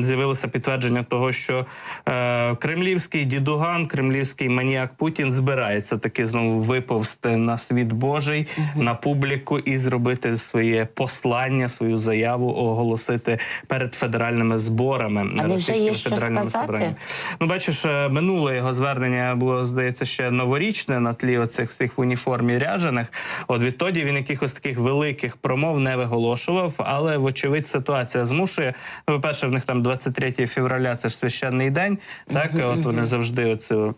з'явилося підтвердження того, що е, кремлівський дідуган, кремлівський маніяк Путін збирається таки знову виповзти на світ Божий, на публіку і зробити своє послання, свою заяву оголосити перед федеральними зборами. А російським є що федеральним сказати? собранням. Ну, бачиш, е, минуле його звернення було, здається, ще новорічне на тлі оцих всіх в уніформі ряжених. От відтоді він якихось таких великих промов не виголошував, але вочевидь ситуація змушує. Ну, по-перше, в них там 23 февраля, це ж священний день. Так, от вони завжди оцю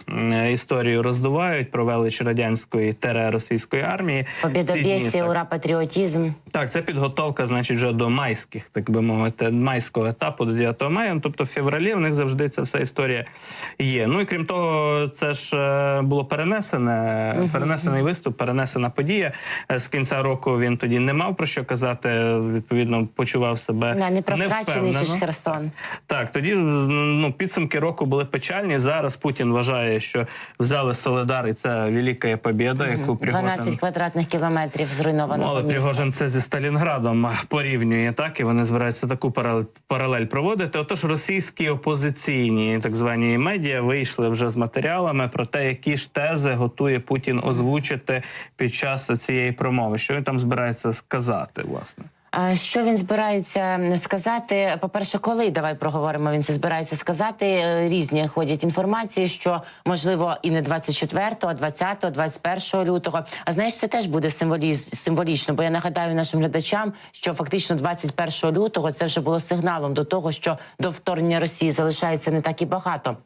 історію роздувають про велич радянської тере російської армії. Так. ура, патріотизм. Так, це підготовка, значить, вже до майських, так би мовити, майського етапу до 9 мая. Ну, Тобто в февралі в них завжди ця вся історія є. Ну і крім того, це ж е, було перенесене, перенесений виступ, перенесена подія. Е, З кінця року він тоді не мав про що казати. Відповідно, почував себе Не, не про втрачений. Херсон. Так, тоді ну, підсумки року були печальні. Зараз Путін вважає, що взяли Солидар, і це велика побєда, яку Пригожин 12 квадратних кілометрів зруйнованого але. Пригожин це зі Сталінградом порівнює так, і вони збираються таку паралель, паралель проводити. Отож, російські опозиційні так звані медіа вийшли вже з матеріалами про те, які ж тези готує Путін озвучити під час цієї промови. Що він там збирається сказати, власне. Що він збирається сказати? По-перше, коли давай проговоримо. Він це збирається сказати. Е, Різні ходять інформації, що можливо і не 24, а 20, 21 лютого. А знаєш, це теж буде символіз- символічно, бо я нагадаю нашим глядачам, що фактично 21 лютого це вже було сигналом до того, що до вторгнення Росії залишається не так і багато.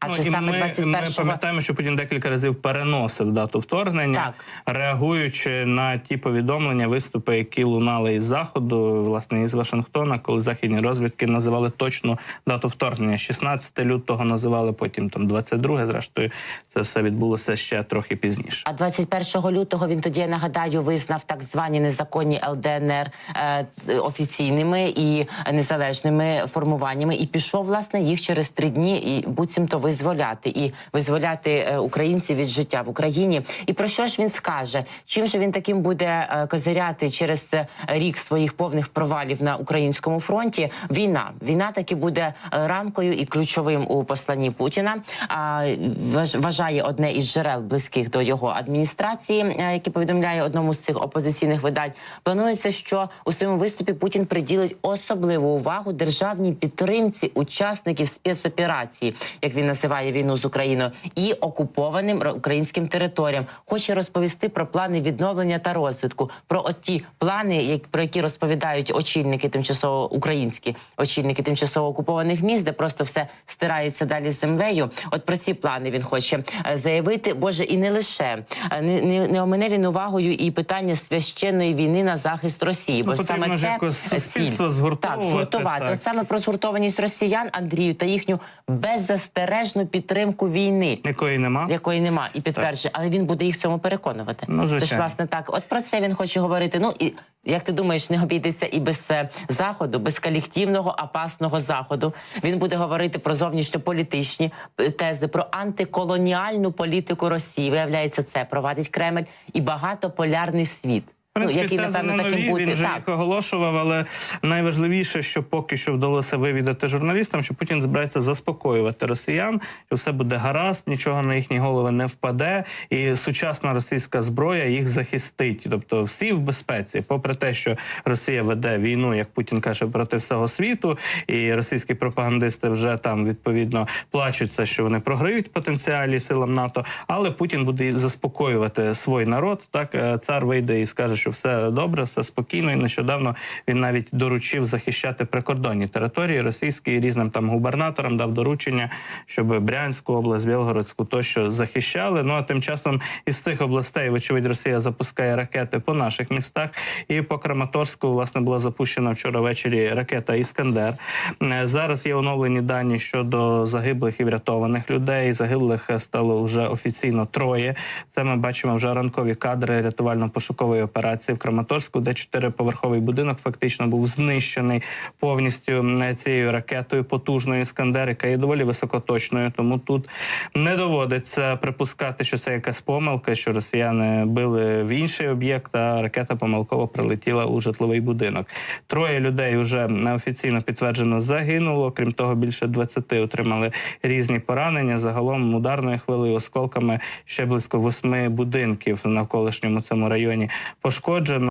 Адже Ну, і саме ми, 21 ми пам'ятаємо, що Путін декілька разів переносив дату вторгнення, реагуючи на ті повідомлення, виступи, які лунали із заходу, власне із Вашингтона, коли західні розвідки називали точну дату вторгнення. 16 лютого називали, потім там 22, Зрештою, це все відбулося ще трохи пізніше. А 21 лютого він тоді я нагадаю визнав так звані незаконні ЛДНР е, офіційними і незалежними формуваннями, і пішов власне їх через три дні і буцімто визволяти і визволяти е, українців від життя в Україні. І про що ж він скаже? Чим же він таким буде е, козиряти через е, рік своїх повних провалів на українському фронті? Війна війна таки буде рамкою і ключовим у посланні Путіна. А важ- вважає одне із джерел близьких до його адміністрації, яке повідомляє одному з цих опозиційних видань. Планується, що у своєму виступі Путін приділить особливу увагу державній підтримці учасників спецоперації, як він називає війну з Україною, і окупованим українським територіям. Хоче розповісти про плани відновлення та розвитку, про от ті плани, як про які розповідають очільники тимчасово українські очільники тимчасово окупованих міст, де просто все стирається далі з землею. От про ці плани він хоче е, заявити. Боже, і не лише Е, не, не, не омине він увагою і питання священної війни на захист Росії. Ну, Бо ж саме це суспільство Так, згуртувати. так. От саме про згуртованість росіян Андрію та їхню беззастережну підтримку війни. Якої нема. Якої нема і підтверджує, але він буде їх в цьому переконувати. Ну, це ж власне так. От про це він хоче говорити. Ну і як ти думаєш, не обійдеться і без е, заходу, без колективного опасного заходу. Він буде говорити про зовнішньополітичні е, тези, про антиколоніальну політику Росії. Виявляється, це провадить Кремль і багатополярний світ. В принципі, ну, який тези напевно не таким бути він вже так. їх оголошував, але найважливіше, що поки що вдалося вивідати журналістам, що Путін збирається заспокоювати росіян, що все буде гаразд, нічого на їхні голови не впаде, і сучасна російська зброя їх захистить. Тобто, всі в безпеці, попри те, що Росія веде війну, як Путін каже, проти всього світу, і російські пропагандисти вже там відповідно плачуться, що вони програють потенціалі силам НАТО. Але Путін буде заспокоювати свій народ. Так е, цар вийде і скаже, що все добре, все спокійно. І нещодавно він навіть доручив захищати прикордонні території російські різним там губернаторам дав доручення, щоб Брянську область, Білгородську тощо захищали. Ну а тим часом із цих областей, вочевидь, Росія запускає ракети по наших містах. І по Краматорську власне була запущена вчора ввечері ракета Іскандер. Е, Зараз є оновлені дані щодо загиблих і врятованих людей. Загиблих стало вже офіційно троє. Це ми бачимо вже ранкові кадри рятувально-пошукової операції. Операції в Краматорську, де чотириповерховий будинок фактично був знищений повністю цією ракетою потужною Іскандер, яка є доволі високоточною. Тому тут не доводиться припускати, що це якась помилка, що росіяни били в інший об'єкт, а ракета помилково прилетіла у житловий будинок. Троє людей вже офіційно підтверджено загинуло. Крім того, більше 20 отримали різні поранення. Загалом ударною хвилею осколками ще близько восьми будинків в навколишньому цьому районі пошкоджено.